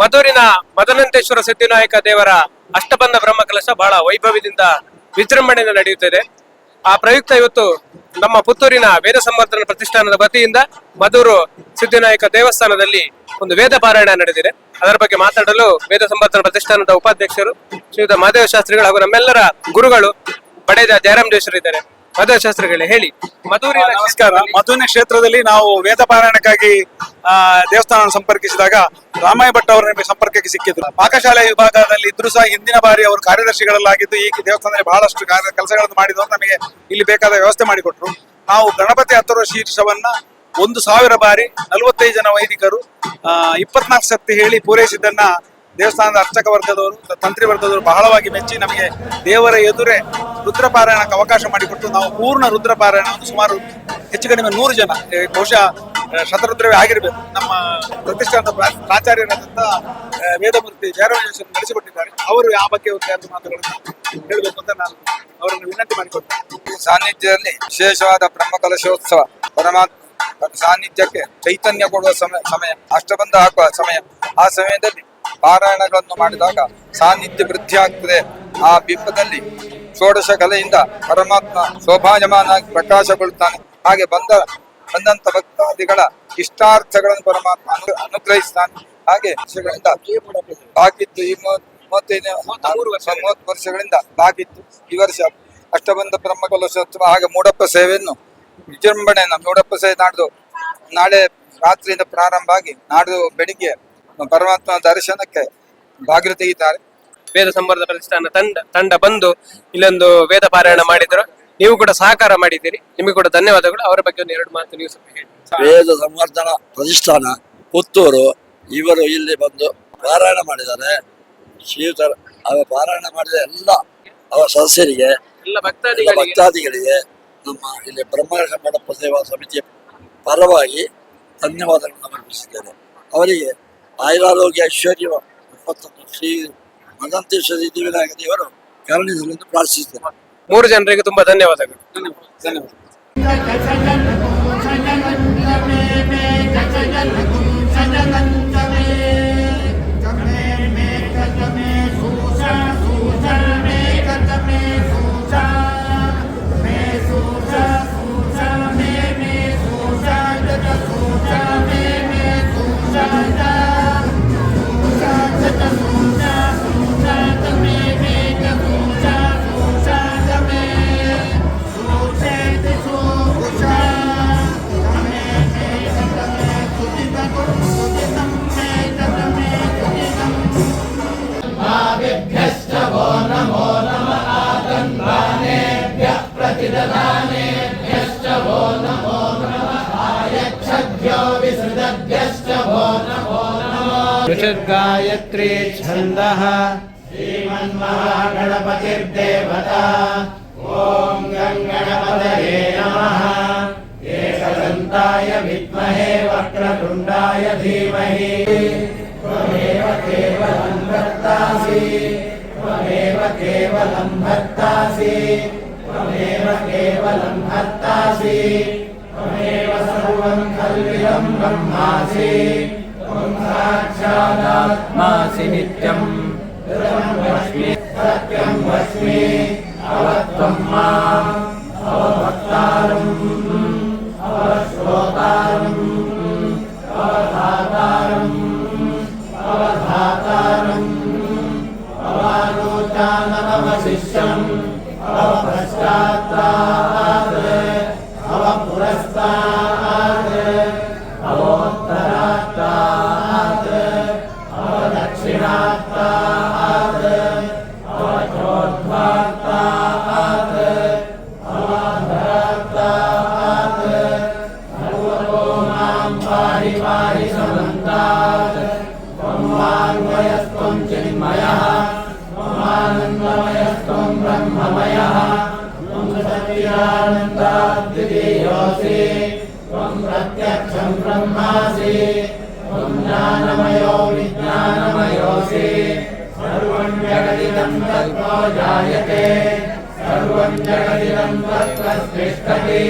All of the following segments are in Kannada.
ಮಧೂರಿನ ಮದನಂತೇಶ್ವರ ಸಿದ್ಧಿನಾಯಕ ದೇವರ ಅಷ್ಟಬಂಧ ಬ್ರಹ್ಮಕಲಶ ಬಹಳ ವೈಭವದಿಂದ ವಿಜೃಂಭಣೆಯಿಂದ ನಡೆಯುತ್ತಿದೆ. ಆ ಪ್ರಯುಕ್ತ ಇವತ್ತು ನಮ್ಮ ಪುತ್ತೂರಿನ ವೇದ ಸಂವರ್ಧನ ಪ್ರತಿಷ್ಠಾನದ ವತಿಯಿಂದ ಮಧುರು ಸಿದ್ಧಿನಾಯಕ ದೇವಸ್ಥಾನದಲ್ಲಿ ಒಂದು ವೇದ ಪಾರಾಯಣ ನಡೆದಿದೆ. ಅದರ ಬಗ್ಗೆ ಮಾತಾಡಲು ವೇದ ಸಂವರ್ಧನ ಪ್ರತಿಷ್ಠಾನದ ಉಪಾಧ್ಯಕ್ಷರು ಶ್ರೀಯುತ ಮಹದೇವ ಶಾಸ್ತ್ರಿಗಳು ಹಾಗೂ ನಮ್ಮೆಲ್ಲರ ಗುರುಗಳು ಪಡೆದ ಜಯರಾಮ್ ಇದ್ದಾರೆ. ಮಧುರ ಶಾಸ್ತ್ರಿಗಳೇ, ಹೇಳಿ. ಮಧುರಿ ನಮಸ್ಕಾರ. ಮಧುರಿನ ಕ್ಷೇತ್ರದಲ್ಲಿ ನಾವು ವೇದ ಪಾರಾಯಣಕ್ಕಾಗಿ ದೇವಸ್ಥಾನ ಸಂಪರ್ಕಿಸಿದಾಗ ರಾಮಾಯ ಭಟ್ ಅವರ ನಮಗೆ ಸಂಪರ್ಕಕ್ಕೆ ಸಿಕ್ಕಿದ್ರು. ಪಾಕಶಾಲೆ ವಿಭಾಗದಲ್ಲಿ ಇದ್ರು ಸಹ ಹಿಂದಿನ ಬಾರಿ ಅವರು ಕಾರ್ಯದರ್ಶಿಗಳಲ್ಲಾಗಿದ್ದು ಈ ದೇವಸ್ಥಾನದಲ್ಲಿ ಬಹಳಷ್ಟು ಕೆಲಸಗಳನ್ನು ಮಾಡಿದವರು ನಮಗೆ ಇಲ್ಲಿ ಬೇಕಾದ ವ್ಯವಸ್ಥೆ ಮಾಡಿಕೊಟ್ರು. ನಾವು ಗಣಪತಿ ಹತ್ತರುವ ಶೀರ್ಷವನ್ನ ಒಂದು ಸಾವಿರ ಬಾರಿ ನಲವತ್ತೈದು ಜನ ವೈದಿಕರು ಇಪ್ಪತ್ನಾಲ್ಕು ಸತ್ತಿ ಹೇಳಿ ಪೂರೈಸಿದ್ದನ್ನ ದೇವಸ್ಥಾನದ ಅರ್ಚಕ ವರ್ಗದವರು ತಂತ್ರಿ ವರ್ಗದವರು ಬಹಳವಾಗಿ ಮೆಚ್ಚಿ ನಮಗೆ ದೇವರ ಎದುರೇ ರುದ್ರಪಾರಾಯಣಕ್ಕೆ ಅವಕಾಶ ಮಾಡಿಕೊಟ್ಟು ನಾವು ಪೂರ್ಣ ರುದ್ರಪಾರಾಯಣ ಸುಮಾರು ಹೆಚ್ಚು ಕಡಿಮೆ ನೂರು ಜನ. ಬಹುಶಃ ಶತರುದ್ರವೇ ಆಗಿರಬೇಕು. ನಮ್ಮ ಪ್ರತಿಷ್ಠಾನದ ಪ್ರಾ- ಪ್ರಾಚಾರ್ಯರಾದಂತ ವೇದಮೂರ್ತಿ ಜಯರಾಮೇಶ್ವರ ನಡೆಸಿಕೊಟ್ಟಿದ್ದಾರೆ. ಅವರು ಆ ಬಗ್ಗೆ ಒಂದು ಎರಡು ಮಾತುಗಳನ್ನು ಹೇಳಬೇಕು ಅಂತ ನಾನು ಅವರನ್ನು ವಿನಂತಿ ಮಾಡಿಕೊಡ್ತೇನೆ ಸಾನ್ನಿಧ್ಯದಲ್ಲಿ ವಿಶೇಷವಾದ ಬ್ರಹ್ಮಕಲಶೋತ್ಸವ ಪರಮಾತ್ಮ ಸಾನ್ನಿಧ್ಯಕ್ಕೆ ಚೈತನ್ಯ ಕೊಡುವ ಸಮಯ ಸಮಯ ಅಷ್ಟಬಂಧ ಹಾಕುವ ಸಮಯ. ಆ ಸಮಯದಲ್ಲಿ ಪಾರಾಯಣಗಳನ್ನು ಮಾಡಿದಾಗ ಸಾನ್ನಿಧ್ಯ ವೃದ್ಧಿ ಆಗ್ತದೆ. ಆ ಬಿಂಬದಲ್ಲಿ ಷೋಡಶ ಕಲೆಯಿಂದ ಪರಮಾತ್ಮ ಶೋಭಾಯಮಾನ ಪ್ರಕಾಶಗೊಳ್ಳುತ್ತಾನೆ. ಹಾಗೆ ಬಂದ ಬಂದಂತ ಭಕ್ತಾದಿಗಳ ಇಷ್ಟಾರ್ಥಗಳನ್ನು ಪರಮಾತ್ಮ ಅನು, ಅನುಗ್ರಹಿಸ್ತಾನೆ. ಹಾಗೆ ವರ್ಷಗಳಿಂದ ಬಾಕಿತ್ತು ಈ ಮೂವತ್- ಮೂವತ್ತೈದು, ಮೂವತ್ತು ವರ್ಷಗಳಿಂದ ಬಾಕಿತ್ತು ಈ ವರ್ಷ ಅಷ್ಟಬಂಧ ಬ್ರಹ್ಮಕಲಶೋತ್ಸವ ಹಾಗೆ ಮೂಡಪ್ಪ ಸೇವೆಯನ್ನು ವಿಜೃಂಭಣೆಯನ್ನು ಮೂಡಪ್ಪ ಸೇವೆ ನಾಡ್ದು ನಾಳೆ ರಾತ್ರಿಯಿಂದ ಪ್ರಾರಂಭ ಆಗಿ ನಾಡ್ದು ಬೆಳಿಗ್ಗೆ ಪರಮಾತ್ಮ ದರ್ಶನಕ್ಕೆ ಬಾಗಿಲು ತೆಗಿತಾರೆ ವೇದ ಸಂವರ್ಧನ ಪ್ರತಿಷ್ಠಾನ ತಂಡ ತಂಡ ಬಂದು ಇಲ್ಲೊಂದು ವೇದ ಪಾರಾಯಣ ಮಾಡಿದ್ರು. ನೀವು ಕೂಡ ಸಹಕಾರ ಮಾಡಿದ್ದೀರಿ. ನಿಮಗೆ ಕೂಡ ಧನ್ಯವಾದಗಳು. ಅವರ ಬಗ್ಗೆ ಒಂದು ಎರಡು ಮಾತು ನೀವು ಸ್ವಲ್ಪ ಹೇಳಿ. ವೇದ ಸಂವರ್ಧನ ಪ್ರತಿಷ್ಠಾನ ಪುತ್ತೂರು. ಇವರು ಇಲ್ಲಿ ಬಂದು ಪಾರಾಯಣ ಮಾಡಿದ್ದಾರೆ. ಶ್ರೀಯುತರ ಅವರ ಪಾರಾಯಣ ಮಾಡಿದ ಎಲ್ಲ ಅವರ ಸದಸ್ಯರಿಗೆ ಎಲ್ಲ ಎಲ್ಲ ಭಕ್ತಾದಿಗಳಿಗೆ. ಭಕ್ತಾದಿಗಳಿಗೆ ನಮ್ಮ ಇಲ್ಲಿ ಬ್ರಹ್ಮರ್ಷ ಮಂಡಪ ಸೇವಾ ಸಮಿತಿಯ ಪರವಾಗಿ ಧನ್ಯವಾದಗಳನ್ನು ಸಮರ್ಪಿಸಿದ್ದೇನೆ ಅವರಿಗೆ ಆಯುರಾರೋಗ್ಯ ಐಶ್ವರ್ಯ ಮತ್ತು ಶ್ರೀ ಮದಂತೇಶ್ವರಿ ದೇವಿನಾಗ ದೇವರು ಕರುಣಿಸಲೆಂದು ಪ್ರಾರ್ಥಿಸುತ್ತೇನೆ. ಮೂರು ಜನರಿಗೆ ತುಂಬಾ ಧನ್ಯವಾದಗಳು. ಧನ್ಯವಾದ गायत्री छन्दः श्रीमन्महागणपतिर्देवता ॐ गङ्गणपतये नमः एकदन्ताय विद्महे वक्रतुण्डाय धीमहि त्वमेव केवलं भर्तासि त्वमेव केवलं भर्तासि त्वमेव केवलं भर्तासि त्वमेव सर्वं नित्यं ब्रह्मासि। साक्षादात्मासि नित्यम्। अस्मि भवत् ब्रह्मा माँ पाहि पाहि समन्तात् त्वं वाङ्मयस्त्वं चिन्मयः त्वमानन्दमयस्त्वं ब्रह्ममयः त्वं सत्यानन्दाद्वितीयोऽसि त्वं प्रत्यक्षं ब्रह्मासि त्वं ज्ञानमयो विज्ञानमयोऽसि सर्वं जगदिदं तत्त्वो जायते सर्वं जगदिदं तत्त्वस्तिष्ठति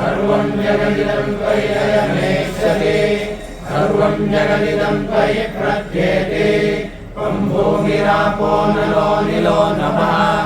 सर्वं जगदिदं त्वय्ययमेष्यति सर्वं जगदिदं त्वयि प्रत्येते त्वं भूमिरापो नलो निलो नमः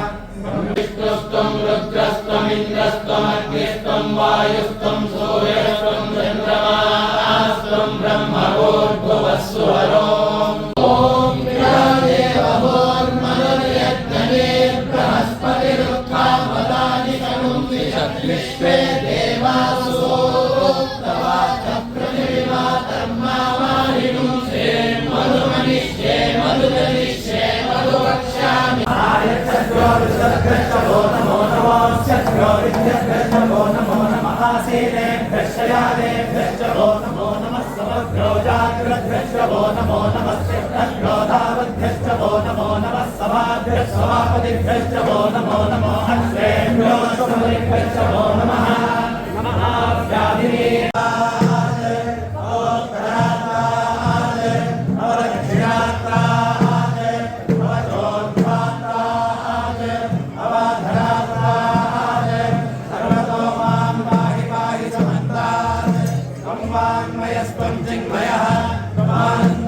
वो नमो नमस्य तद्योधावद्भ्यश्च वो नमो नमः सभाभ्यः सभापतिभ्यश्च वो नमो नमो हस्तेभ्यो समरेभ्यश्च वो नमः नमः Something my heart. One.